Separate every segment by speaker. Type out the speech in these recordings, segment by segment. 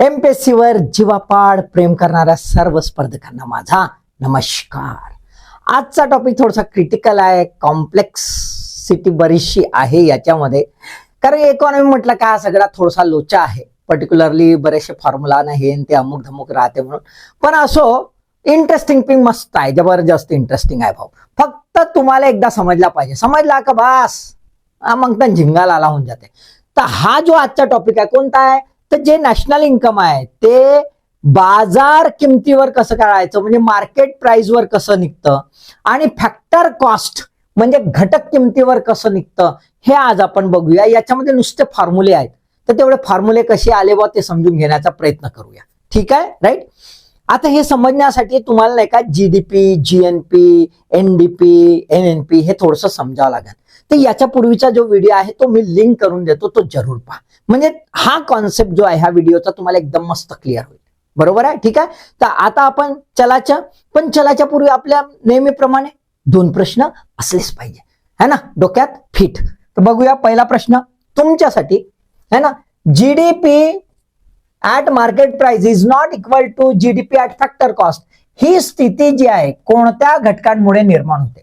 Speaker 1: MPSC वर जीवापाड प्रेम करणाऱ्या सर्व स्पर्धकांना माझा नमस्कार. आजचा टॉपिक थोडासा क्रिटिकल आहे कॉम्प्लेक्सिटी बरीचशी आहे याच्यामध्ये. कारण इकॉनॉमी म्हटलं का हा सगळा थोडासा लोचा आहे. पर्टिक्युलरली बरेचसे फॉर्म्युला नाही हे ते अमुक धमुक राहते म्हणून. पण असो इंटरेस्टिंग पिंग मस्त आहे जबरदस्त इंटरेस्टिंग आहे भाऊ. फक्त तुम्हाला एकदा समजला पाहिजे. समजला का बास? मग तर झिंगाला आला होऊन जाते. तर हा जो आजचा टॉपिक आहे कोणता आहे? तर जे नॅशनल इन्कम आहे ते बाजार किमतीवर कसं काढायचं म्हणजे मार्केट प्राइसवर कसं निघतं? आणि फॅक्टर कॉस्ट म्हणजे घटक किमतीवर कसं निघतं? हे आज आपण बघूया. याच्यामध्ये नुसते फॉर्म्युले आहेत. तर तेवढे फॉर्म्युले कसे आले बा ते समजून घेण्याचा प्रयत्न करूया. ठीक आहे? राईट आता हे समजण्यासाठी तुम्हाला नाही का GDP GNP NDP N N P हे थोडंसं समजावं लागेल. तर याच्या पूर्वीचा जो व्हिडिओ आहे तो मी लिंक करून देतो तो जरूर पहा. म्हणजे हा कॉन्सेप्ट जो आहे ह्या व्हिडिओचा तुम्हाला एकदम मस्त क्लिअर होईल. बरोबर आहे? ठीक आहे? तर आता आपण चलाच्या पण चलाच्या पूर्वी आपल्या नेहमीप्रमाणे दोन प्रश्न असलेच पाहिजे. है ना? डोक्यात फिट. तर बघूया पहिला प्रश्न तुमच्यासाठी. है ना? GDP at market price is not equal to GDP at factor cost ही स्थिती जी आहे कोणत्या घटकांमुळे निर्माण होते?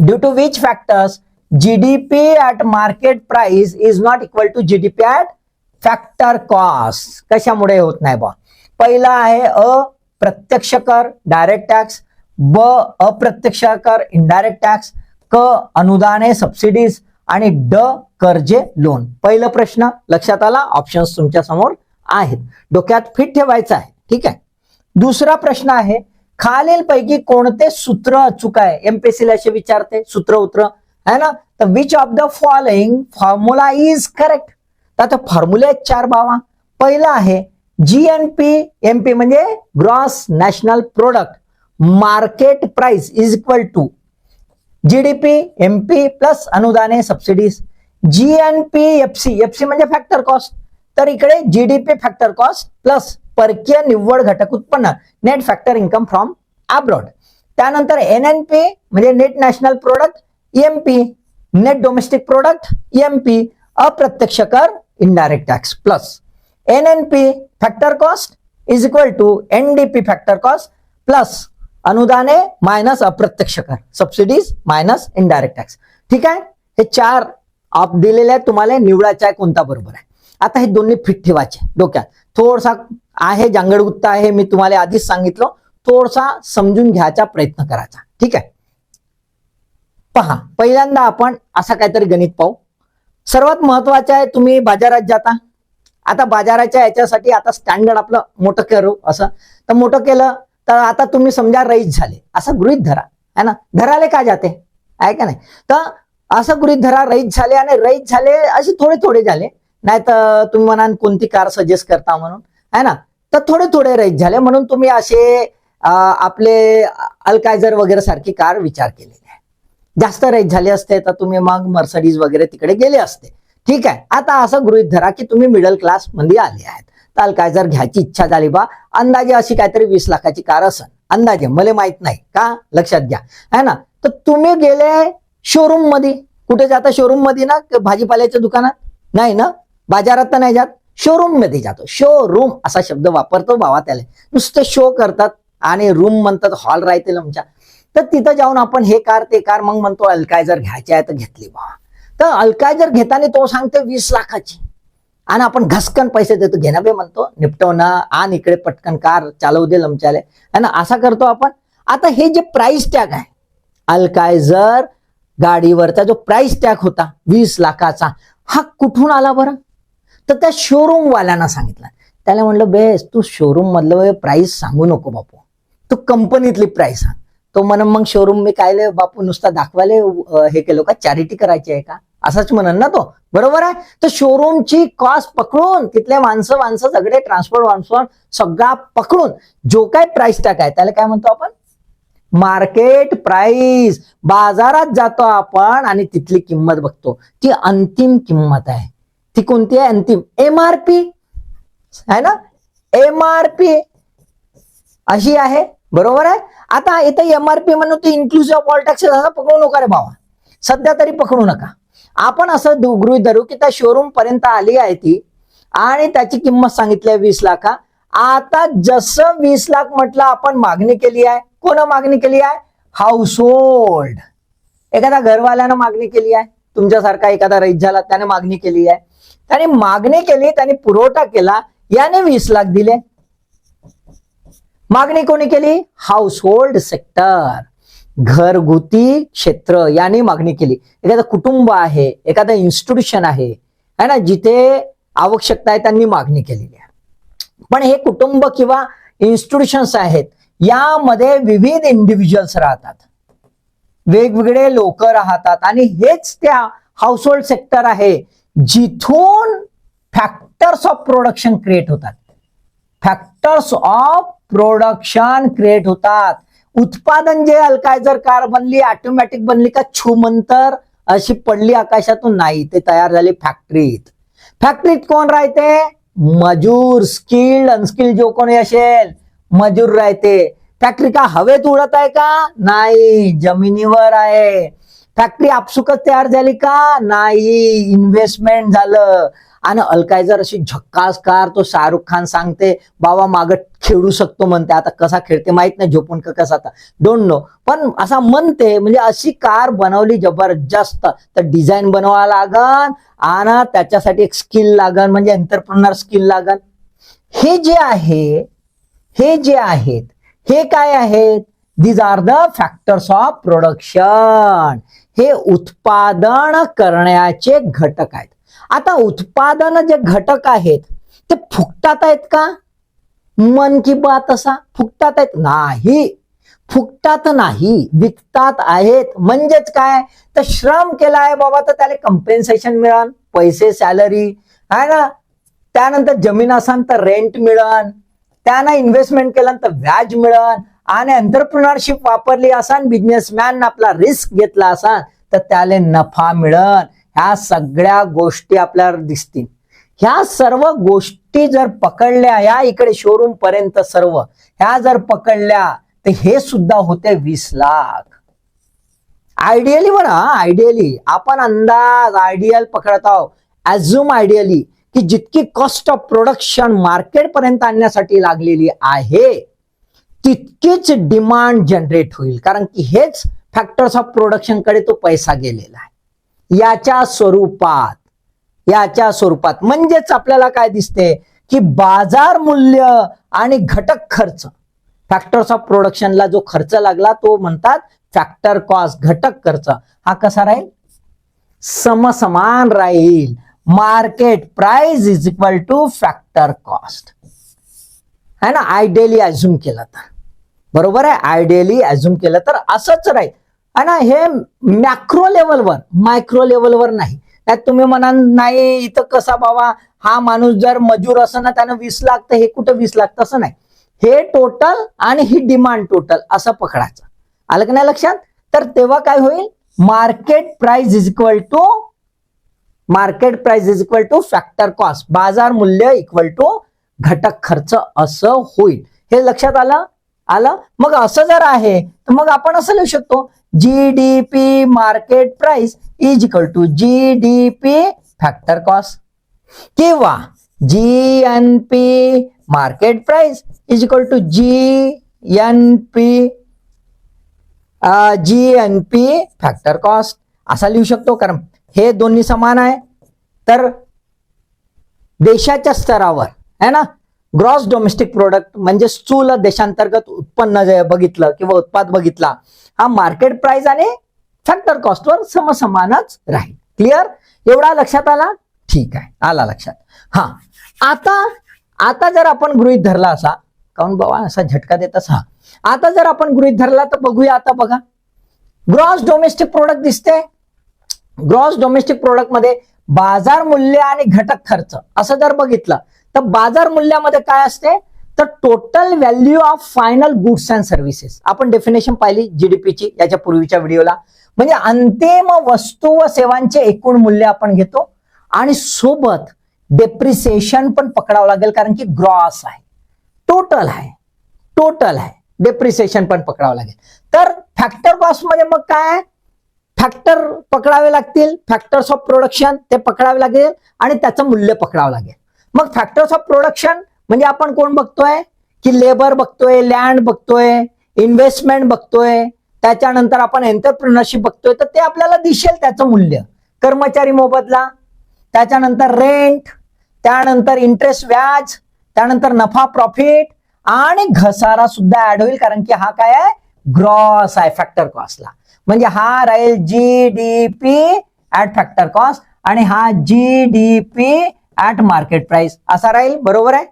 Speaker 1: Due to which factors GDP at market price is not equal to GDP at factor cost कशामुळे होत नाही बा पहिला आहे अप्रत्यक्ष कर डायरेक्ट टॅक्स ब अप्रत्यक्ष कर इनडायरेक्ट टॅक्स क अनुदाने सबसिडीज आणि ड कर्जे लोन पहिलं प्रश्न लक्षात आला? ऑप्शन्स तुमच्यासमोर आहेत. डोक्यात फिट ठेवायचं आहे. ठीक आहे? दुसरा प्रश्न आहे खालीलपैकी कोणते सूत्र अचूक आहे? एमपीएससी असे विचारते सूत्र उत्र है ना? तर which of the following formula is correct तर आता फॉर्म्युले आहेत चार बावा पहिला आहे G N P M P म्हणजे gross national product market price is equal to GDP MP plus अनुदाने subsidies G N P F C F C म्हणजे फॅक्टर कॉस्ट तर इकडे जीडीपी फॅक्टर कॉस्ट प्लस परकीय निव्वळ घटक उत्पन्न net factor income from abroad त्यानंतर N N P म्हणजे net national product MP net domestic product MP अप्रत्यक्ष कर indirect tax plus N N P factor cost is equal to NDP factor cost plus अनुदाने minus अप्रत्यक्ष कर subsidies minus indirect tax ठीक आहे? हे चार आप दिलेले आहेत तुम्हाला निवडायचा आहे कोणता बरोबर आहे. आता हे दोन्ही फिट ठेवायचे डोक्यात. थोडसा आहे जांगडगुत्ता आहे मी तुम्हाला आधीच सांगितलं. थोडसा समजून घ्यायचा प्रयत्न करायचा. ठीक आहे? पहा पहिल्यांदा आपण असा काहीतरी गणित पाहू. सर्वात महत्वाचं आहे तुम्ही बाजारात जाता. आता बाजाराच्या याच्यासाठी आता स्टँडर्ड आपलं मोठं करू असं. तर मोठं केलं तर आता तुम्ही समजा रईस झाले. असं गृहित धरा. है ना? धराले का जाते? आहे का नाही? तर असं गृहित धरा रईस झाले आणि रईस झाले असे थोडे थोडे झाले. नाही तर तुम्ही म्हणाल कोणती कार सजेस्ट करता म्हणून. है ना? तर थोडे थोडे रईस झाले. म्हणून तुम्ही असे आपले अल्कायझर वगैरे सारखी कार विचार केलेली आहे. जास्त रईस झाले असते तर तुम्ही मग मर्सडीज वगैरे तिकडे गेले असते. ठीक आहे. आता असं गृहित धरा की तुम्ही मिडल क्लासमध्ये आले आहेत. तर अल्कायझर घ्यायची इच्छा झाली बा. अंदाजे अशी काहीतरी वीस लाखाची कार असन. अंदाजे. मला माहीत नाही. का? लक्षात घ्या. है ना? तर तुम्ही गेले शोरूममध्ये. कुठे जाता शोरूममध्ये ना? भाजीपाल्याच्या दुकानात? नाही ना? बाजारात तर नाही जात? शोरूममध्ये जातो. शोरूम असा शब्द वापरतो बाबा त्याला. नुसतं शो करतात आणि रूम म्हणतात हॉल राहते आमच्या. तर तिथं जाऊन आपण हे कार ते कार मग म्हणतो अल्कायझर घ्यायचे आहे तर घेतली बाबा तर अल्कायझर घेताना तो सांगतो वीस लाखाची. आणि आपण घसकन पैसे देतो. घेणं बे म्हणतो. निपटवणं आण इकडे पटकन कार चालवू दे लमच्याले आणि असा करतो आपण. आता हे जे प्राइस टॅग आहे अल्कायझर गाडीवरचा जो प्राइस टॅग होता वीस लाखाचा हा कुठून आला बरं? तर त्या शोरूम वाल्यांना सांगितलं. त्याला म्हणलं बेस तू शोरूम मधलं प्राईस सांगू नको बापू. तू कंपनीतली प्राईस सांग. तो म्हण मग शोरूम मी काय बापू नुसता दाखवायला हे केलं का? चॅरिटी करायची आहे का? असाच म्हणन ना तो. बरोबर आहे? तर शोरूमची कॉस्ट पकडून तिथले माणसं माणसं सगळे ट्रान्सपोर्ट वान्सपोर्ट सगळा पकडून जो काय प्राइस टॅग आहे त्याला काय म्हणतो आपण? मार्केट प्राइस बाजारात जातो आपण आणि तिथली किंमत बघतो. ती अंतिम किंमत आहे. ती कोणती आहे? अंतिम. एम आर पी आहे ना? एम आर पी अशी आहे. बरोबर आहे? आता इथं एम आर पी म्हणून तू इन्क्लुसिव्ह ऑफ ऑल टॅक्सेस असं पकडू नका रे भावा. सध्या तरी पकडू नका. आपण असं गृहित धरू की त्या शोरूम पर्यंत आली आहे ती आणि त्याची किंमत सांगितली आहे वीस लाखा. आता जसं वीस लाख म्हटलं आपण मागणी केली आहे. कोण मागणी केली आहे? हाऊस होल्ड एखाद्या घरवाल्यानं मागणी केली आहे. तुमच्यासारखा एखादा रईत झाला त्याने मागणी केली आहे. त्याने मागणी केली त्याने पुरवठा केला याने वीस लाख दिले. मागणी कोणी केली? हाऊस होल्ड सेक्टर घरगुती क्षेत्र याने मागणी केली. एखादं कुटुंब आहे एखादं इन्स्टिट्यूशन आहे है ना जिथे आवश्यकता आहे त्यांनी मागणी केलेली आहे. पण हे कुटुंब किंवा इन्स्टिट्यूशन्स आहेत यामध्ये विविध इंडिव्हिज्युअल्स राहतात. वेगवेगळे लोक राहतात आणि हेच त्या हाऊसहोल्ड सेक्टर आहे. जिथून फॅक्टर्स ऑफ प्रोडक्शन क्रिएट होतात. फॅक्टर्स ऑफ प्रोडक्शन क्रिएट होतात. उत्पादन जे अल्कायझर कार बनली ऑटोमॅटिक बनली का छूमंतर अशी पडली आकाशातून नाही ते तयार झाले फॅक्टरीत फॅक्टरीत कोण राहते? मजूर स्किल्ड अनस्किल्ड जो कोणी असेल मजूर राहते. फॅक्टरी का हवेत उडत आहे का? नाही जमिनीवर आहे. फॅक्टरी आपसुकच तयार झाली का? नाही इन्व्हेस्टमेंट झालं. आणि अलकायजर अशी झक्कास कार तो शाहरुख खान सांगते बाबा मागं खेळू शकतो म्हणते. आता कसा खेळते माहीत नाही झोपून का कसा आता. डोंट नो पण असा म्हणते म्हणजे अशी कार बनवली जबरदस्त. तर डिझाईन बनवावं लागन आणि त्याच्यासाठी एक स्किल लागन म्हणजे एंटरप्रनर स्किल लागन. हे जे आहे हे जे आहेत हे काय आहेत? These are the factors of production हे उत्पादन करण्याचे घटक आहेत. आता उत्पादन जे घटक आहेत ते फुकटात आहेत का? मन की बात असा फुकटात आहेत? नाही. फुकटात नाही विकतात आहेत. म्हणजेच काय? तर श्रम केला आहे बाबा तर त्याला कम्पेन्सेशन मिळन पैसे सॅलरी आहे ना? त्यानंतर जमीन असन तर रेंट मिळन. त्यानं इन्व्हेस्टमेंट केलं तर व्याज मिळन. आणि एंटरप्रिनरशिप वापरली असान बिझनेसमॅन आपला रिस्क घेतला असान तर त्याला नफा मिळन. ह्या सगळ्या गोष्टी आपल्याला दिसतील. ह्या सर्व गोष्टी जर पकडल्या या इकडे शोरूम पर्यंत सर्व ह्या जर पकडल्या तर हे सुद्धा होते वीस लाख. आयडियली म्हणा आयडियली आपण अंदाज आयडियल पकडत आहोत. ऍझ्युम आयडियली की जितकी कॉस्ट ऑफ प्रोडक्शन मार्केट पर्यंत आणण्यासाठी लागलेली आहे. तितकीच डिमांड जनरेट होईल. कारण की हेच फॅक्टर्स ऑफ प्रोडक्शनकडे तो पैसा गेलेला आहे. याच्या स्वरूपात याच्या स्वरूपात. म्हणजेच आपल्याला काय दिसते? की बाजार मूल्य आणि घटक खर्च. फॅक्टर्स ऑफ प्रोडक्शनला जो खर्च लागला तो म्हणतात फॅक्टर कॉस्ट घटक खर्च. हा कसा राहील? समसमान राहील. Market price is equal to factor cost है ना? आयडियली अज्युम केलं तर. बरोबर आहे? आयडियली अज्युम केलं तर असंच राहील. आणि हे मॅक्रो लेवलवर मायक्रो लेवलवर नाही. त्यात तुम्ही म्हणाल नाही इथं कसा बाबा? हा माणूस जर मजूर असं ना त्यानं वीस लाख तर हे कुठं वीस लाख? तसं नाही. हे टोटल आणि ही डिमांड टोटल असं पकडायचं. आलं की नाही लक्षात? तर तेव्हा काय होईल? Market price is equal to market price is equal to factor cost बाजार मूल्य इक्वल टू घटक खर्च असं होईल. हे लक्षात आलं? आलं? मग असं जर आहे तर मग आपण असं लिहू शकतो G D P market price is equal to G D P factor cost किंवा G N P market price is equal to G N P G N P factor cost असा लिहू शकतो कारण हे दोन्ही समान आहे. तर देशाच्या स्तरावर है ना? ग्रॉस डोमेस्टिक प्रोडक्ट म्हणजे स्थूल देशांतर्गत उत्पन्न जे बघितलं किंवा उत्पाद बघितला हा मार्केट प्राइस आणि फॅक्टर कॉस्टवर समसमानच राहील. क्लिअर एवढा लक्षात आला? ठीक आहे. आला लक्षात. हा. आता आता जर आपण गृहित धरला असा काऊन बाबा असा झटका देत असा? आता जर आपण गृहित धरला तर बघूया आता बघा. ग्रॉस डोमेस्टिक प्रोडक्ट दिसते ग्रॉस डोमेस्टिक प्रोडक्टमध्ये बाजार मूल्य आणि घटक खर्च असं जर बघितलं तर बाजार मूल्यामध्ये काय असते? तर total value of final goods and services आपण डेफिनेशन पाहिली जीडीपीची याच्या पूर्वीच्या व्हिडिओला म्हणजे अंतिम वस्तू व सेवांचे एकूण मूल्य आपण घेतो. आणि सोबत डेप्रिसिएशन पण पकडावं लागेल कारण की ग्रॉस आहे. टोटल आहे. टोटल आहे. डेप्रिसिएशन पण पकडावं लागेल. तर फॅक्टर कॉस्टमध्ये मग काय फॅक्टर पकडावे लागतील. फॅक्टर्स ऑफ प्रोडक्शन ते पकडावे लागेल. आणि त्याचं मूल्य पकडावं लागेल. मग फॅक्टर्स ऑफ प्रोडक्शन म्हणजे आपण कोण बघतोय? की लेबर बघतोय लँड बघतोय इन्व्हेस्टमेंट बघतोय त्याच्यानंतर आपण एंटरप्रिनरशिप बघतोय तर ते आपल्याला दिसेल त्याचं मूल्य. कर्मचारी मोबदला त्याच्यानंतर रेंट त्यानंतर इंटरेस्ट व्याज त्यानंतर नफा प्रॉफिट आणि घसारा सुद्धा ऍड होईल कारण की हा काय आहे? ग्रॉस आहे फॅक्टर कॉस्टला म्हणजे हा राहील G D P at factor cost आणि हा G D P at market price असा राहील? बरोबर आहे?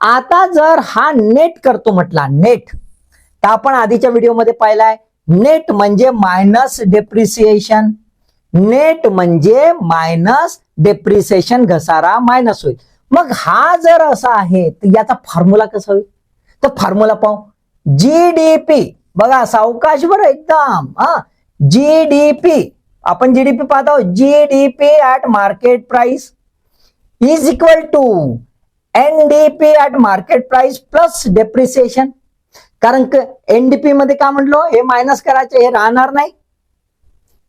Speaker 1: आता जर हा नेट करतो म्हटला नेट तर आपण आधीच्या व्हिडिओमध्ये पाहिलाय नेट म्हणजे मायनस डेप्रिसिएशन नेट म्हणजे मायनस डेप्रिसिएशन घसारा मायनस होईल. मग हा जर असा आहे तर याचा फॉर्म्युला कसा होईल? तर फॉर्म्युला पाहू. जीडीपी बघा सावकाश बरं एकदम. हा. जीडीपी आपण जीडीपी पाहतो GDP at market price is equal to NDP at market price plus depreciation कारण एनडीपी मध्ये काय म्हटलो? हे मायनस करायचे हे राहणार नाही.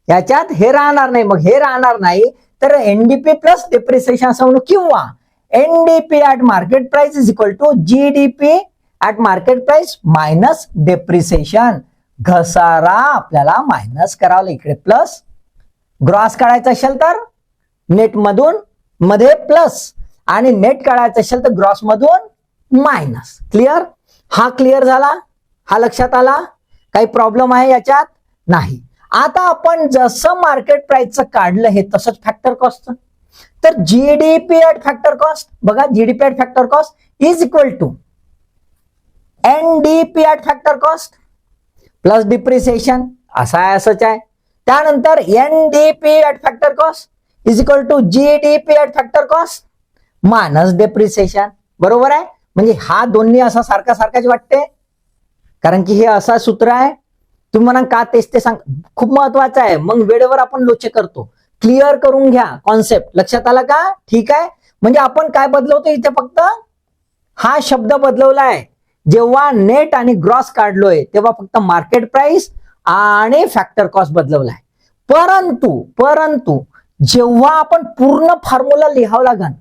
Speaker 1: याच्यात हे राहणार नाही. मग हे राहणार नाही तर एनडीपी प्लस डेप्रिसिएशन असं म्हणू किंवा NDP at market price is equal to GDP at market price minus depreciation घसारा आपल्याला मायनस करावा इकडे प्लस ग्रॉस काढायचं असेल तर नेट मधून मध्ये प्लस आणि नेट काढायचं असेल तर ग्रॉस मधून मायनस क्लिअर हा क्लिअर झाला? हा लक्षात आला? काही प्रॉब्लेम आहे याच्यात? नाही. आता आपण जसं मार्केट प्राइसचं काढलं हे तसंच फॅक्टर कॉस्ट तर जीडीपी ऍट फॅक्टर कॉस्ट बघा GDP at factor cost is equal to NDP at factor cost plus depreciation असा आहे असंच आहे. त्यानंतर NDP at factor cost is equal to P at factor cost minus depreciation बरोबर आहे? म्हणजे हा दोन्ही असा सारखा सारखाच वाटते कारण की हे असा सूत्र आहे. तुम्ही म्हणा का तेच ते सांग. खूप महत्वाचं आहे. मग वेळेवर आपण लोचे करतो. क्लिअर करून घ्या कॉन्सेप्ट लक्षात आला का? ठीक आहे? म्हणजे आपण काय बदलवतो इथे फक्त? हा शब्द बदलवला आहे. जेव्हा नेट आणि ग्रॉस काढलोय तेव्हा फक्त मार्केट प्राइस आणि फॅक्टर कॉस्ट बदलवलाय परंतु परंतु जेव्हा आपण पूर्ण फॉर्म्युला लिहावं लागन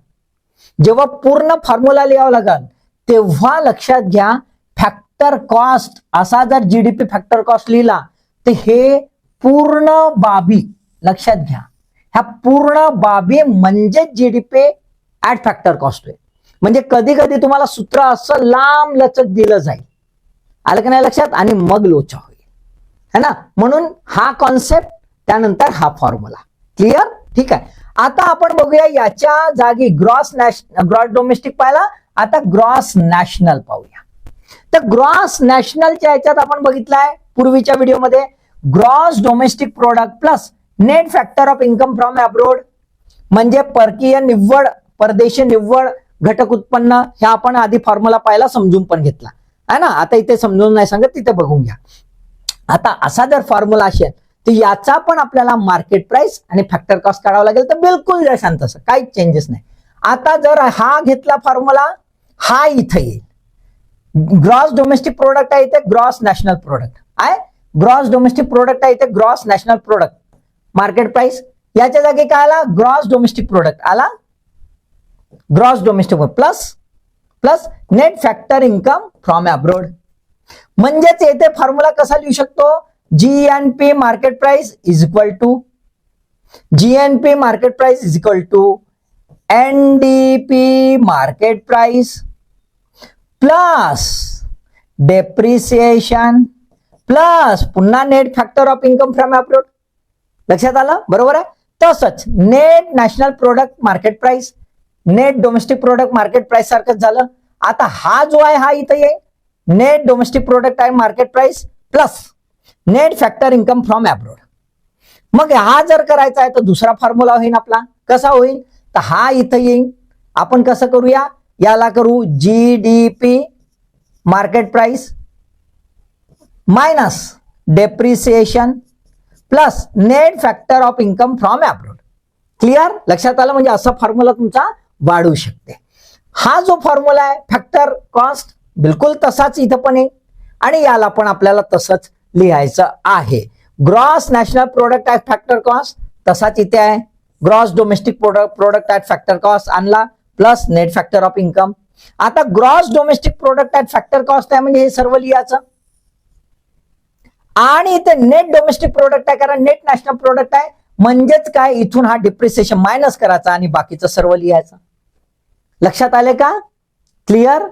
Speaker 1: जेव्हा पूर्ण फॉर्म्युला लिहावं लागल तेव्हा लक्षात घ्या फॅक्टर कॉस्ट असा जर जीडीपी फॅक्टर कॉस्ट लिहिला तर हे पूर्ण बाबी लक्षात घ्या. ह्या पूर्ण बाबी म्हणजे जीडीपी ऍट फॅक्टर कॉस्ट आहे म्हणजे कधी कधी तुम्हाला सूत्र असं लांब लचक दिलं जाईल. आलं की नाही लक्षात? आणि मग लोचा होईल. है ना? म्हणून हा कॉन्सेप्ट त्यानंतर हा फॉर्म्युला क्लिअर ठीक आहे. आता आपण बघूया याच्या जागी ग्रॉस नॅश ग्रॉस डोमेस्टिक पाहिला. आता ग्रॉस नॅशनल पाहूया. तर ग्रॉस नॅशनलच्या याच्यात आपण बघितलाय पूर्वीच्या व्हिडिओमध्ये gross domestic product plus net factor of income from abroad म्हणजे परकीय निव्वळ परदेशी निव्वळ घटक उत्पन्न ह्या आपण आधी फॉर्म्युला पाहिला समजून पण घेतला. आहे ना? आता इथे समजून नाही सांगत तिथे बघून घ्या. आता असा जर फॉर्म्युला असेल तर याचा पण आपल्याला मार्केट प्राइस आणि फॅक्टर कॉस्ट काढावं लागेल. तर बिलकुल जशांत तसं. काहीच चेंजेस नाही. आता जर हा घेतला फॉर्म्युला हा इथं येईल. ग्रॉस डोमेस्टिक प्रोडक्ट आहे इथे ग्रॉस नॅशनल प्रोडक्ट आहे ग्रॉस डोमेस्टिक प्रोडक्ट आहे इथे gross national product market price याच्या जागी काय आला? ग्रॉस डोमेस्टिक प्रोडक्ट आला. Gross domestic plus plus net factor income from abroad म्हणजेच येथे फॉर्म्युला कसा लिहू शकतो? G N P market price is equal to G N P market price is equal to N D P market price plus depreciation plus पुन्हा net factor of income from abroad लक्षात आलं? बरोबर आहे? तसंच net national product market price net domestic product market price सारखंच झालं. आता हा जो आहे हा इथं येईल नेट डोमेस्टिक प्रोडक्ट आहे market price plus net factor income from abroad. मग हा जर करायचा आहे तर दुसरा फॉर्म्युला होईल आपला. कसा होईल तर हा इथं येईल आपण कसं करूया? याला करू G D P market price minus depreciation plus net factor of income from abroad clear लक्षात आलं? म्हणजे असा फॉर्म्युला तुमचा वाढू शकते. हा जो फॉर्म्युला आहे फॅक्टर कॉस्ट बिलकुल तसाच इथं पण येईल. आणि याला पण आपल्याला तसंच लिहायचं आहे. Gross national product at factor cost तसाच इथे आहे. Gross domestic product product at factor cost आणला plus net factor of income आता gross domestic product at factor cost आहे म्हणजे हे सर्व लिहायचं? आणि इथे नेट डोमेस्टिक प्रोडक्ट आहे कारण नेट नॅशनल प्रोडक्ट आहे. म्हणजेच काय? इथून हा डिप्रिसिएशन मायनस करायचा आणि बाकीचं सर्व लिहायचं. लक्षात आले का? क्लिअर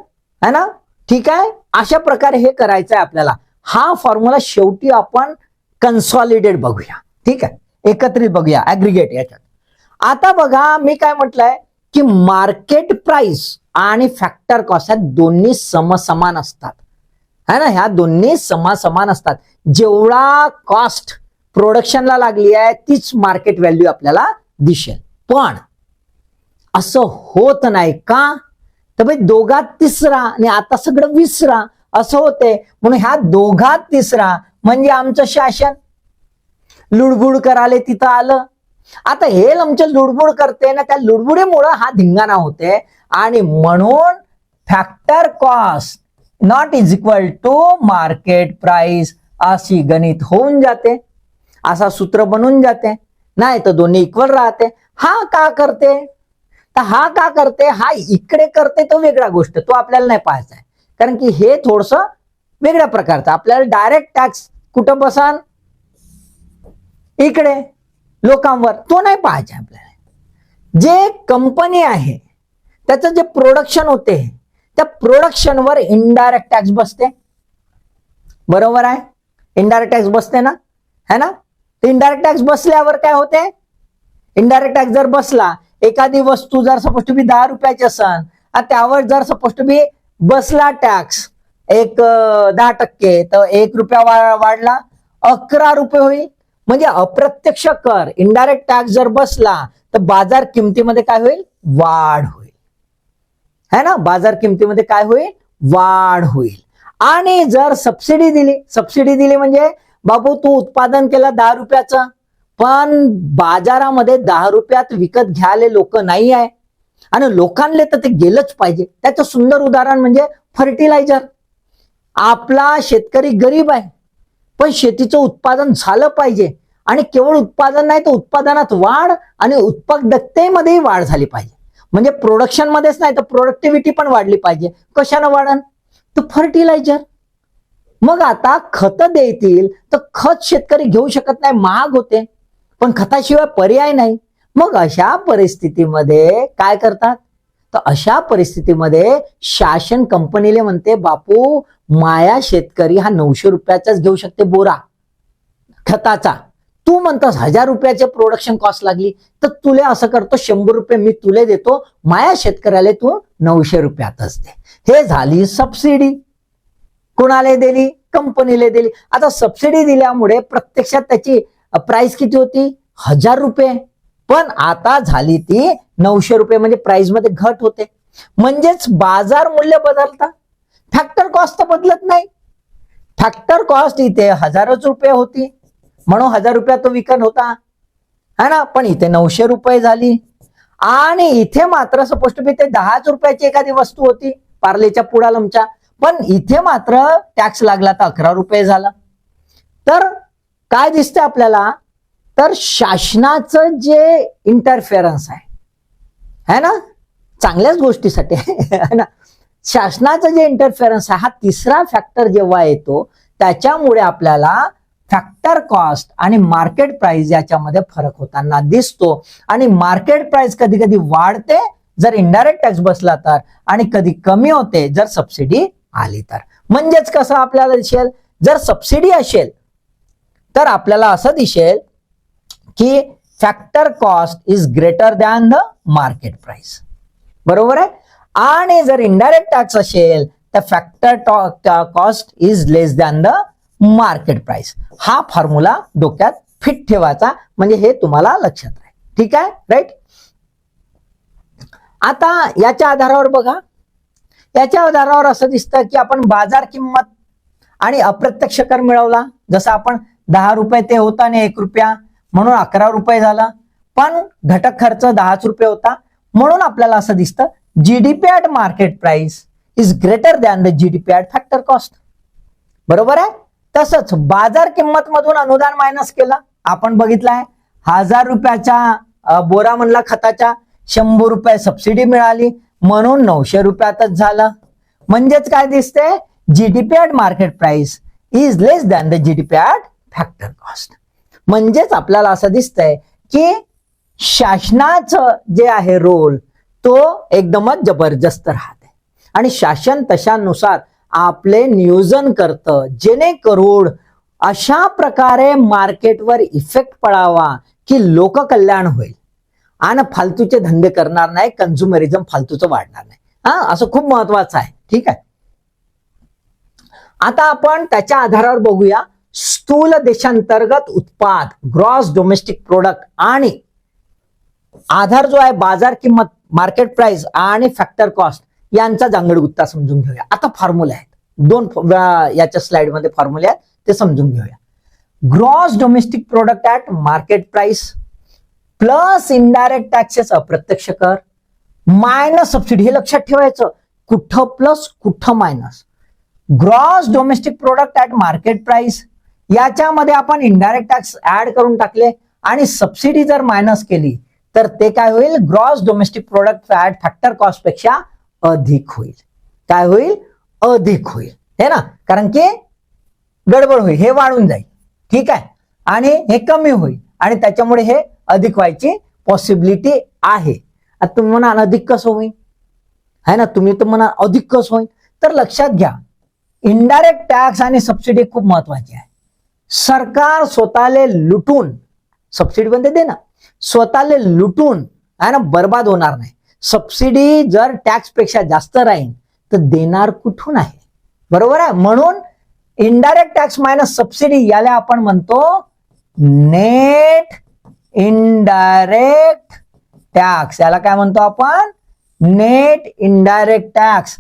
Speaker 1: है ना? ठीक आहे? अशा प्रकारे हे करायचं आहे आपल्याला. हा फॉर्म्युला शेवटी आपण कन्सॉलिडेट बघूया. ठीक आहे? एकत्रित बघूया. ऍग्रिगेट याच्यात. आता बघा मी काय म्हटलंय की मार्केट प्राइस आणि फॅक्टर कॉस्ट ह्या दोन्ही समसमान असतात. है ना? ह्या दोन्ही समासमान असतात. जेवढा कॉस्ट प्रोडक्शनला लागली आहे तीच मार्केट व्हॅल्यू आपल्याला दिसेल. पण असं होत नाही का? तर भाई दोघात तिसरा आणि आता सगळं विसरा. असं होते म्हणून ह्या दोघात तिसरा म्हणजे आमचं शासन. लुडबुड कराले तिथं आलं. आता हे आमचं लुडबुड करते ना त्या लुडबुडीमुळं हा धिंगाणा होते आणि म्हणून factor cost not is equal to market price अशी गणित होऊन जाते. असा सूत्र बनून जाते. नाही तर दोन्ही इक्वल राहते. हा का करते? तर हा का करते? हा इकडे करते तो वेगळा गोष्ट. तो आपल्याला नाही पाहायचा आहे. कारण की हे थोडस वेगळ्या प्रकारचं. आपल्याला डायरेक्ट टॅक्स कुठं बसान इकडे लोकांवर तो नाही पाहायचा आपल्याला. जे कंपनी आहे त्याचं जे प्रोडक्शन होते त्या प्रोडक्शनवर इनडायरेक्ट टॅक्स बसते. बरोबर आहे? इनडायरेक्ट टॅक्स बसते ना? है ना? इनडायरेक्ट टॅक्स बसल्यावर काय होते? इनडायरेक्ट टॅक्स जर बसला एखादी वस्तू जर सपोज टू बी दहा रुपयाची असन त्यावर जर सपोज टू बी बसला टॅक्स एक दहा टक्के. तर एक रुपया वाढला अकरा रुपये होईल. म्हणजे अप्रत्यक्ष कर इनडायरेक्ट टॅक्स जर बसला तर बाजार किमतीमध्ये काय होईल? वाढ होईल. है ना? बाजार किमतीमध्ये काय होईल? वाढ होईल. आणि जर सबसिडी दिली सबसिडी दिली म्हणजे बाबू तू उत्पादन केलं दहा रुपयाचं पण बाजारामध्ये दहा रुपयात विकत घ्यायला लोक नाही आहे. आणि लोकांले तर ते गेलंच पाहिजे. त्याचं सुंदर उदाहरण म्हणजे फर्टिलायझर आपला शेतकरी गरीब आहे पण शेतीचं उत्पादन झालं पाहिजे. आणि केवळ उत्पादन नाही तर उत्पादनात वाढ आणि उत्पादकतेमध्येही वाढ झाली पाहिजे. म्हणजे प्रोडक्शन मध्येच नाही तर प्रोडक्टिव्हिटी पण वाढली पाहिजे. कशानं वाढन? तर फर्टिलायझर मग आता खत देतील तर खत शेतकरी घेऊ शकत नाही महाग होते. पण खताशिवाय पर्याय नाही. मग अशा परिस्थितीमध्ये काय करतात? तर अशा परिस्थितीमध्ये शासन कंपनीले म्हणते बापू माया शेतकरी हा नऊशे रुपयाचाच घेऊ शकते बोरा. खताचा. तू म्हणतोस हजार रुपयाचे प्रोडक्शन कॉस्ट लागली. तर तुले असं करतो शंभर रुपये मी तुले देतो. माया शेतकऱ्याला तू नऊशे रुपयातच दे. हे झाली सबसिडी कुणाला दिली? कंपनीला दिली. आता सबसिडी दिल्यामुळे प्रत्यक्षात त्याची प्राइस किती होती? हजार रुपये. पण आता झाली ती नऊशे रुपये म्हणजे प्राइसमध्ये घट होते. म्हणजेच बाजार मूल्य बदलता. फॅक्टर कॉस्ट तर बदलत नाही. फॅक्टर कॉस्ट इथे हजारच रुपये होती. म्हणून हजार रुपया तो विकत होता. है ना? पण इथे नऊशे रुपये झाली. आणि इथे मात्र सपोज बी ते दहाच रुपयाची एखादी वस्तू होती. पार्लेच्या पुडालमच्या. पण इथे मात्र टॅक्स लागला तर अकरा रुपये झाला. तर काय दिसतंय आपल्याला? तर शासनाचं जे इंटरफेरन्स आहे है ना? चांगल्याच गोष्टीसाठी है ना? शासनाचं जे इंटरफेरन्स आहे हा तिसरा फॅक्टर जेव्हा येतो त्याच्यामुळे आपल्याला फॅक्टर कॉस्ट आणि मार्केट प्राइस याच्यामध्ये फरक होताना दिसतो. आणि मार्केट प्राइस कधी कधी वाढते जर इनडायरेक्ट टॅक्स बसला तर आणि कधी कमी होते जर सबसिडी आली तर. म्हणजेच कसं आपल्याला दिसेल? जर सबसिडी असेल तर आपल्याला असं दिसेल की factor cost is greater than the market price बरोबर आहे? आणि जर इनडायरेक्ट टॅक्स असेल तर factor cost is less than the market price हा फॉर्म्युला डोक्यात फिट ठेवायचा म्हणजे हे तुम्हाला लक्षात राहील. ठीक आहे? राईट आता याच्या आधारावर बघा. याच्या आधारावर असं दिसतं की आपण बाजार किंमत आणि अप्रत्यक्ष कर मिळवला. जसं आपण दहा रुपये ते होता आणि एक रुपया. म्हणून अकरा रुपये झाला. पण घटक खर्च दहाच रुपये होता. म्हणून आपल्याला असं दिसतं GDP at market price is greater than the GDP at factor cost बरोबर आहे? तसंच बाजार किंमत मधून अनुदान मायनस केलं. आपण बघितलंय हजार रुपयाच्या बोरा म्हणला खताच्या शंभर रुपये सबसिडी मिळाली. म्हणून नऊशे रुपयातच झालं. म्हणजेच काय दिसते GDP at market price is less than the GDP at factor cost म्हणजेच आपल्याला असं दिसतंय की शासनाचं जे आहे रोल तो एकदमच जबरदस्त राहते आणि शासन तशानुसार आपले नियोजन करतं जेणेकरून अशा प्रकारे मार्केटवर इफेक्ट पडावा की लोककल्याण होईल. आणि फालतूचे धंदे करणार नाही कन्झ्युमरिझम फालतूचं वाढणार नाही. हा असं खूप महत्वाचं आहे. ठीक आहे? आता आपण त्याच्या आधारावर बघूया. स्थूल देशांतर्गत उत्पाद ग्रॉस डोमेस्टिक प्रोडक्ट आणि आधार जो आहे बाजार किंमत मार्केट प्राइस आणि फॅक्टर कॉस्ट यांचा जांगडगुत्ता समजून घेऊया. आता फॉर्म्युले आहेत. दोन याच्या स्लाइडमध्ये फॉर्म्युले आहेत. ते समजून घेऊया. Gross domestic product at market price plus indirect taxes अप्रत्यक्ष कर मायनस सबसिडी हे लक्षात ठेवायचं. कुठं प्लस कुठं minus gross domestic product at market price याच्यामध्ये आपण इनडायरेक्ट टॅक्स ऍड करून टाकले आणि सबसिडी जर मायनस केली तर ते काय होईल? Gross domestic product at factor कॉस्टपेक्षा अधिक होईल. काय होईल? अधिक होईल. हे ना? कारण की गडबड होईल. हे वाढून जाईल. ठीक आहे? आणि हे कमी होईल. आणि त्याच्यामुळे हे अधिक व्हायची पॉसिबिलिटी आहे. आता तुम्ही म्हणा अधिक कसं होईल? है ना? तुम्ही तर म्हणा अधिक कसं होईल? तर लक्षात घ्या. इनडायरेक्ट टॅक्स आणि सबसिडी खूप महत्वाची आहे. सरकार स्वतःले लुटून सबसिडी पण दे ना. स्वतःले लुटून आहे ना बर्बाद होणार नाही. सबसिडी जर टॅक्सपेक्षा जास्त राहील तर देणार कुठून आहे? बरोबर आहे? म्हणून इनडायरेक्ट टॅक्स मायनस सबसिडी याला आपण म्हणतो नेट इनडायरेक्ट टॅक्स याला काय म्हणतो आपण? नेट इनडायरेक्ट टॅक्स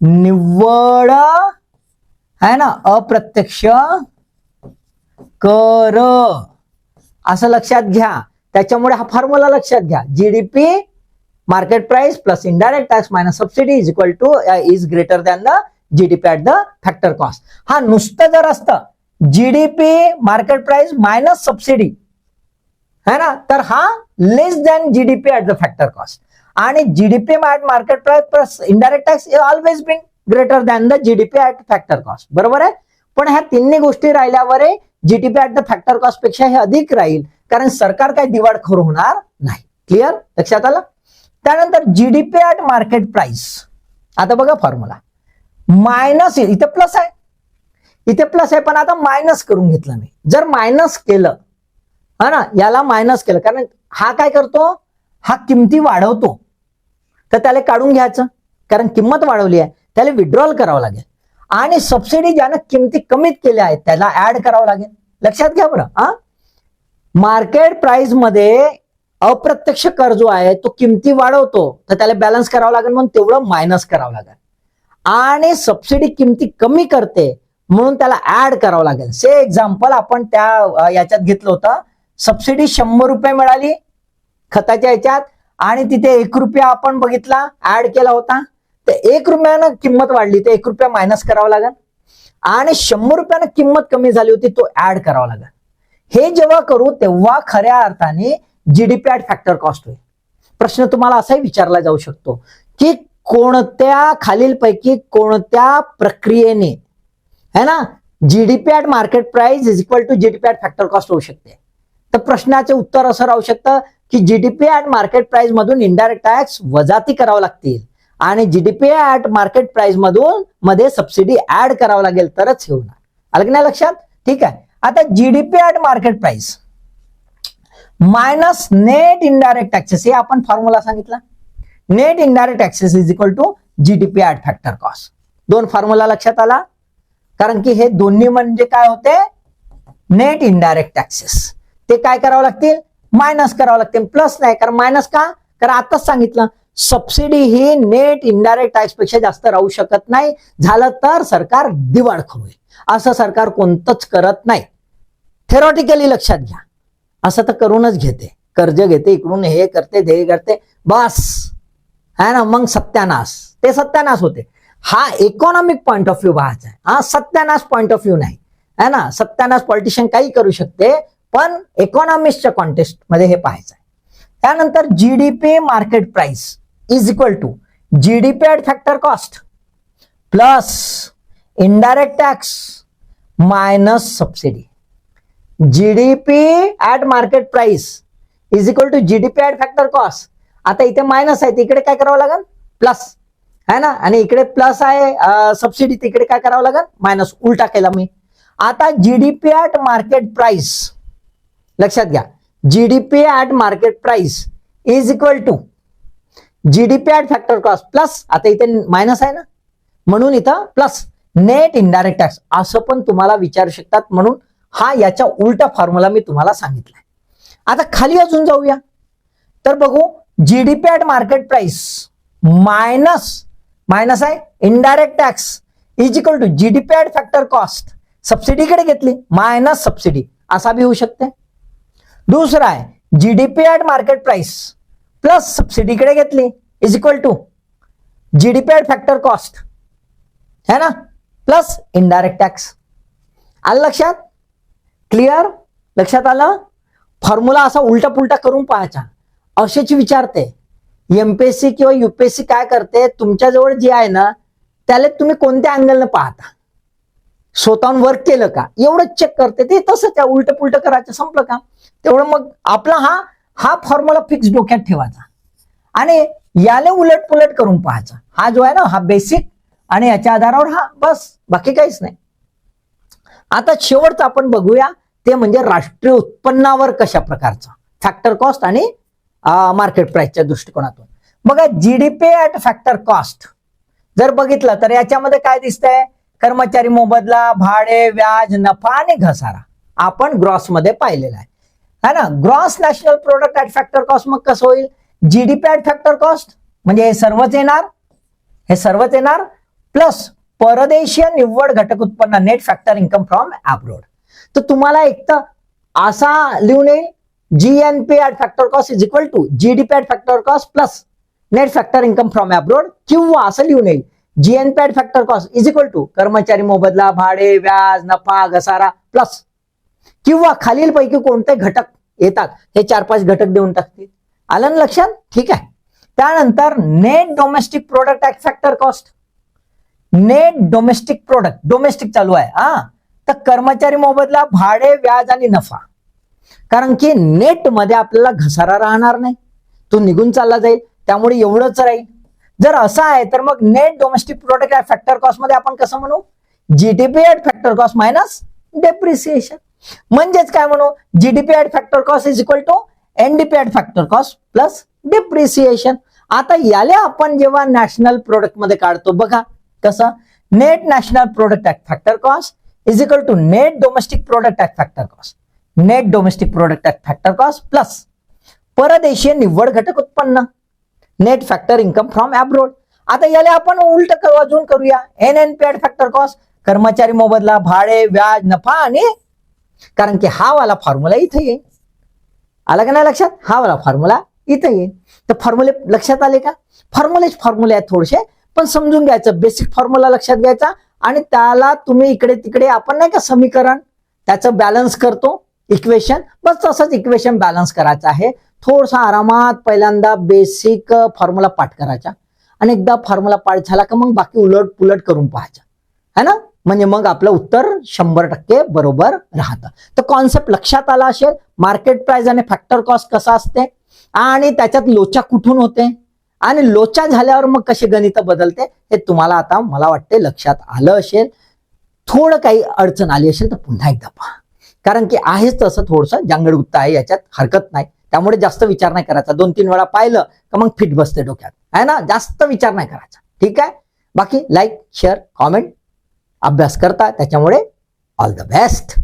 Speaker 1: निव्वळ आहे ना अप्रत्यक्ष कर. असं लक्षात घ्या. त्याच्यामुळे हा फॉर्म्युला लक्षात घ्या. GDP market price plus indirect tax minus subsidy is equal to is greater than the GDP at the factor cost हा नुसतं जर असतं GDP market price minus subsidy है ना? तर हा less than GDP at the factor cost आणि GDP at market price plus indirect tax always been greater than the GDP at factor cost बरोबर आहे? पण ह्या तिन्ही गोष्टी राहिल्यावर जीडीपी ऍट द फॅक्टर कॉस्टपेक्षा हे अधिक राहील. कारण सरकार काही दिवाळखोर होणार नाही. क्लिअर लक्षात आलं? त्यानंतर जीडीपी ऍट मार्केट प्राइस आता बघा फॉर्म्युला मायनस इथे प्लस आहे. इथे प्लस आहे. पण आता मायनस करून घेतलं मी. जर मायनस केलं हा ना याला मायनस केलं. कारण हा काय करतो? हा किमती वाढवतो. तर त्याला काढून घ्यायचं. कारण किंमत वाढवली आहे. त्याला विड्रॉल करावं लागेल. आणि सबसिडी ज्यानं किमती कमीत केल्या आहेत त्याला ऍड करावं लागेल. लक्षात घ्या बरं हा? मार्केट प्राइसमध्ये अप्रत्यक्ष कर जो आहे तो किमती वाढवतो तर त्याला बॅलन्स करावं लागेल म्हणून तेवढं मायनस करावं लागेल. आणि सबसिडी किमती कमी करते म्हणून त्याला ऍड करावं लागेल. से एक्झाम्पल आपण त्या याच्यात घेतलं होतं सबसिडी शंभर रुपये मिळाली खताच्या याच्यात आणि तिथे एक रुपया आपण बघितला ऍड केला होता. तर एक रुपयानं किंमत वाढली तर एक रुपया मायनस करावा लागेल आणि शंभर रुपयानं किंमत कमी झाली होती तो ऍड करावा लागेल हे जेव्हा करू तेव्हा खऱ्या अर्थाने जीडीपी ऍट फॅक्टर कॉस्ट होईल. प्रश्न तुम्हाला असाही विचारला जाऊ शकतो की कोणत्या खालीलपैकी कोणत्या प्रक्रियेने है ना GDP at market price is equal to GDP at factor cost होऊ शकते. तर प्रश्नाचे उत्तर असं राहू शकतं की जीडीपी ऍट मार्केट प्राइस मधून इनडायरेक्ट टॅक्स वजाती करावं लागतील. आणि जीडीपी ऍट मार्केट प्राइस मधून मध्ये सबसिडी ऍड करावं लागेल तरच हे होणार. आलं की नाही लक्षात? ठीक आहे. आता GDP at market price minus net indirect taxes हे आपण फॉर्म्युला सांगितला. Net indirect taxes is equal to GDP at factor cost दोन फॉर्म्युला लक्षात आला. कारण की हे दोन्ही म्हणजे काय होते? नेट इनडायरेक्ट टॅक्सेस ते काय करावं लागतील? मायनस करावं लागतील. प्लस नाही. कारण मायनस का? कारण आताच सांगितलं. सबसिडी ही नेट इनडायरेक्ट टॅक्सपेक्षा जास्त राहू शकत नाही. झालं तर सरकार दिवाळखोर होईल असं सरकार कोणतंच करत नाही. थेरॉटिकली लक्षात घ्या. असं तर करूनच घेते. कर्ज घेते इकडून हे करते ध्येय करते. बस. है ना? मग सत्यानाश. ते सत्यानाश होते. हा इकॉनॉमिक पॉईंट ऑफ व्ह्यू पाहायचा आहे. हा सत्यानाश पॉईंट ऑफ व्ह्यू नाही. है ना? सत्यानाश पॉलिटिशियन काही करू शकते पण इकॉनॉमिक्सच्या कॉन्टेस्टमध्ये हे पाहायचं आहे. त्यानंतर GDP market price is equal to GDP at factor cost plus indirect tax minus subsidy GDP at market price is equal to GDP at factor cost आता इथे मायनस आहे तिकडे इकडे काय करावं लागेल प्लस है ना? आणि इकडे प्लस आहे सबसिडी तिकडे काय करावं लागेल मायनस उलटा केला मी. आता जीडीपी ऍट मार्केट प्राइस लक्षात घ्या. GDP at market price is equal to GDP at factor cost plus आता इथे मायनस आहे ना? म्हणून इथं प्लस नेट इनडायरेक्ट टॅक्स असं पण तुम्हाला विचारू शकतात म्हणून हा याच्या उलटा फॉर्म्युला मी तुम्हाला सांगितलाय. आता खाली अजून जाऊया. तर बघू GDP at market price minus minus आहे indirect tax is equal to GDP at factor cost सबसिडीकडे घेतली मायनस सबसिडी असा बी होऊ शकते. दुसरा आहे GDP at market price plus सबसिडीकडे घेतली. Is equal to GDP at factor cost है ना? प्लस इनडायरेक्ट टॅक्स आलं लक्षात? क्लिअर लक्षात आलं? फॉर्म्युला असा उलटा पुलटा करून पाहायचा. असेच विचारते. एमपीएससी किंवा युपीएससी काय करते? तुमच्याजवळ जे आहे ना त्याला तुम्ही कोणत्या अँगलनं पाहता? स्वतःहून वर्क केलं का? एवढंच चेक करते ते तसं त्या उलट पुलट करायचं संपलं का? तेवढं मग आपला हा हा फॉर्म्युला फिक्स डोक्यात ठेवायचा. आणि याले उलट पुलट करून पाहायचा. हा जो आहे ना हा बेसिक आणि याच्या आधारावर हा बस. बाकी काहीच नाही. आता शेवटचं आपण बघूया ते म्हणजे राष्ट्रीय उत्पन्नावर कशा प्रकारचा. फॅक्टर कॉस्ट आणि मार्केट प्राइसच्या दृष्टिकोनातून. बघा जीडीपी ऍट फॅक्टर कॉस्ट जर बघितलं तर याच्यामध्ये काय दिसतंय? कर्मचारी मोबदला भाडे व्याज नफा आणि घसारा. आपण ग्रॉसमध्ये पाहिलेला आहे. है ना? Gross national product at factor cost मग कसं होईल? जीडीपी ऍट फॅक्टर कॉस्ट म्हणजे हे सर्वच येणार? हे सर्वच येणार? प्लस परदेशीय निव्वळ घटक उत्पन्न net factor income from abroad तर तुम्हाला एक तर असा लिहून येईल GNP at factor cost is equal to GDP at factor cost plus net factor income from abroad किंवा असं लिहून येईल GNP at factor cost is equal to कर्मचारी मोबदला भाडे व्याज नफा घसारा प्लस किंवा खालीलपैकी कोणते घटक येतात. हे चार पाच घटक देऊन टाकतील. आलं ना लक्षात? ठीक आहे. त्यानंतर net domestic product at factor cost net domestic product domestic चालू आहे हा. तर कर्मचारी मोबदला भाडे व्याज आणि नफा. कारण की नेटमध्ये आपल्याला घसारा राहणार नाही. तो निघून चालला जाईल. त्यामुळे एवढंच राहील. जर असं आहे तर मग net domestic product at factor कॉस्टमध्ये आपण कसं म्हणू? GDP at factor cost minus depreciation म्हणजेच काय म्हणू? GDP at factor cost is equal to NDP at factor cost plus depreciation आता याला आपण जेव्हा नॅशनल प्रोडक्टमध्ये काढतो बघा कसं? Net national product at factor cost is equal to net domestic product at factor cost net domestic product at factor cost plus परदेशीय निव्वळ घटक उत्पन्न. Net factor income from abroad आता याला आपण उलट अजून करूया. N N P at factor cost कर्मचारी मोबदला भाडे व्याज नफा आणि कारण की हा वाला फॉर्म्युला इथं येईल आला का नाही लक्षात? हा वाला फॉर्म्युला इथं येईल तर फॉर्म्युले लक्षात आले का? फॉर्म्युलेच फॉर्म्युले आहेत थोडेसे पण समजून घ्यायचं. बेसिक फॉर्म्युला लक्षात घ्यायचा आणि त्याला तुम्ही इकडे तिकडे आपण नाही का समीकरण त्याचं बॅलन्स करतो इक्वेशन बस तसंच इक्वेशन बॅलन्स करायचं आहे. थोडसा आरामात पहिल्यांदा बेसिक फॉर्म्युला पाठ करायचा. आणि एकदा फॉर्म्युला पाठ झाला का मग बाकी उलट पुलट करून पाहायचा. है ना? म्हणजे मग आपलं उत्तर शंभर टक्के बरोबर राहतं. तर कॉन्सेप्ट लक्षात आला असेल मार्केट प्राइस आणि फॅक्टर कॉस्ट कसा असते? आणि त्याच्यात लोचा कुठून होते? आणि लोचा झाल्यावर मग कसे गणित बदलते? हे तुम्हाला आता मला वाटते लक्षात आलं असेल. थोडं काही अडचण आली असेल तर पुन्हा एकदा पहा. कारण की आहेच तसं थोडंसं जांगडगुत्ता आहे याच्यात हरकत नाही. त्यामुळे जास्त विचार नाही करायचा. दोन तीन वेळा पाहिलं का मग फिट बसते डोक्यात. आहे ना? जास्त विचार नाही करायचा. ठीक आहे? बाकी लाईक शेअर कॉमेंट अभ्यास करता त्याच्यामुळे ऑल द बेस्ट